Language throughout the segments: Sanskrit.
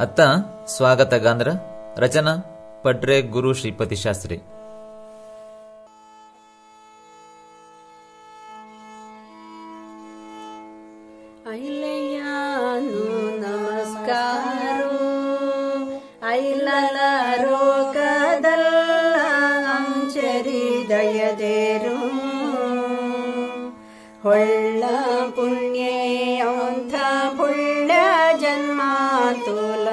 ಅತ್ತ ಸ್ವಾಗತ ಗಾಂಧ್ರ ರಚನಾ ಪಡ್ರೆ ಗುರು ಶ್ರೀಪತಿ ಶಾಸ್ತ್ರಿ. ಐಲೆಯಾನು ನಮಸ್ಕಾರ ಐಲಲ ರೋಗದಲ್ಲ ಅಂಚರಿ ದಯದೇರು. ಹೊಳ್ಳ ಪುಣ್ಯ, ಅಂಥ ಪುಳ್ಳ ಜನ್ಮಾತುಲ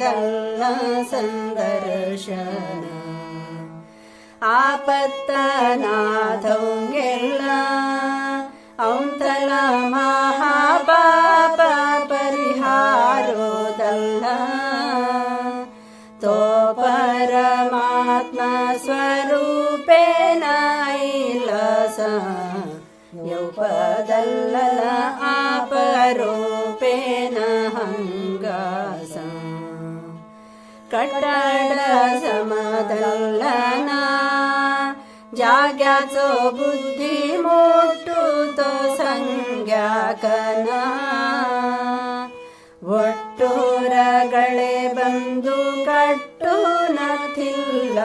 ल्ला सन्दर्शन आपतनाथौ गेल्लान्तल महापाप परिहारोदलो परमात्मा स्वरूपेण पदल आपरूपेण। ಕಟ್ಟಡ ಸಮದಲ್ಲನ ಜಾಗ್ಯಾಚೋ ಬುದ್ಧಿ ಮುಟ್ಟುತ್ತೋ ಸಂಗ್ಯಾಕನ ಒಟ್ಟು ರಗಳೆ ಬಂದು ಕಟ್ಟು ನಥಿಲ್ಲ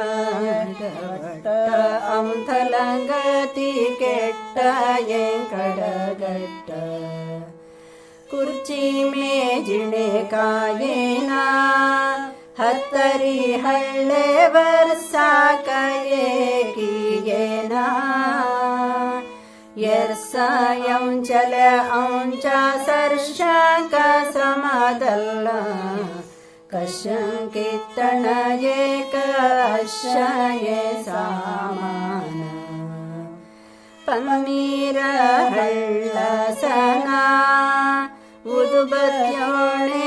ಅಂಥಲಂಗತಿ ಕೆಟ್ಟ ಎಂಕಡಗಟ್ಟ ಕುರ್ಚಿ ಮೇಜಿಣೆ ಕಾಯೇನಾ ಹತ್ತರಿ ಹಳ್ಳೆ ವರ್ಷಾಕಯೇಕಿಯೇನಾ ಯರ್ಸಾಯಂಚಲ ಅಂಚ ಸರ್ಶಾಕ ಸಮದಲ್ಲ ಕಶಂಕಿತ್ತಣ ಏಕ ಅಶಯೇ ಸಾಮಾನ ಪನ್ನೀರ ಹಳ್ಳಸನ ಉದುಬತ್ಯೋಣೆ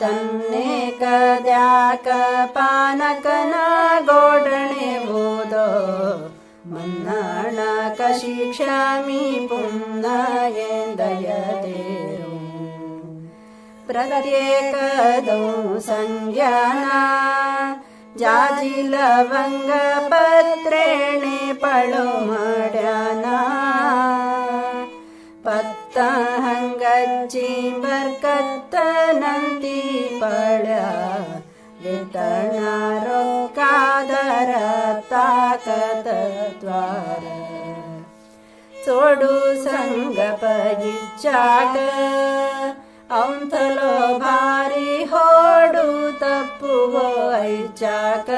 तन्नेकदाकपानकनागोढणे बोध। मन्ना न कषिक्ष्यामि पुयते प्रगरेकदौ संज्ञाना जातिलवङ्गपत्रेणे पळुमडाना ङ्गची बर्कतनन्ति पडनारकाद ताकतद्वार सोडु सङ्ग परिचाक भारी होडु तपु ऐचाक।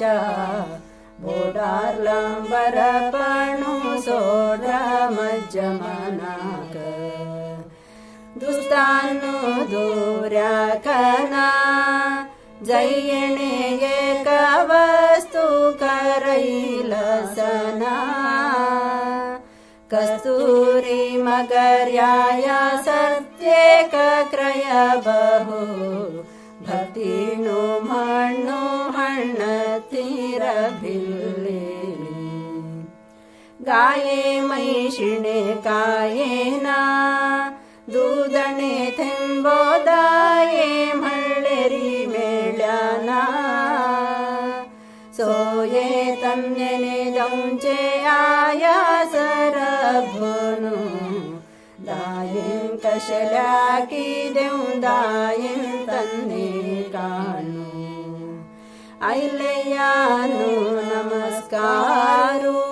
च बोडार्लम्बरपणु सोढ्रमज्जमनाग दुस्तानु दूर्याकना जयिणे एकवस्तु करैलसना कस्तूरी मगर्याय सत्येकक्रय बहु री गाये महिषिणे कायेन दूदणे दूदने थेम्बो मेळ्याना सोये तम्यने दं चे आया सरभू दायेन् कश्या दायिं तन्ने कालो ऐलयानु नमस्कारू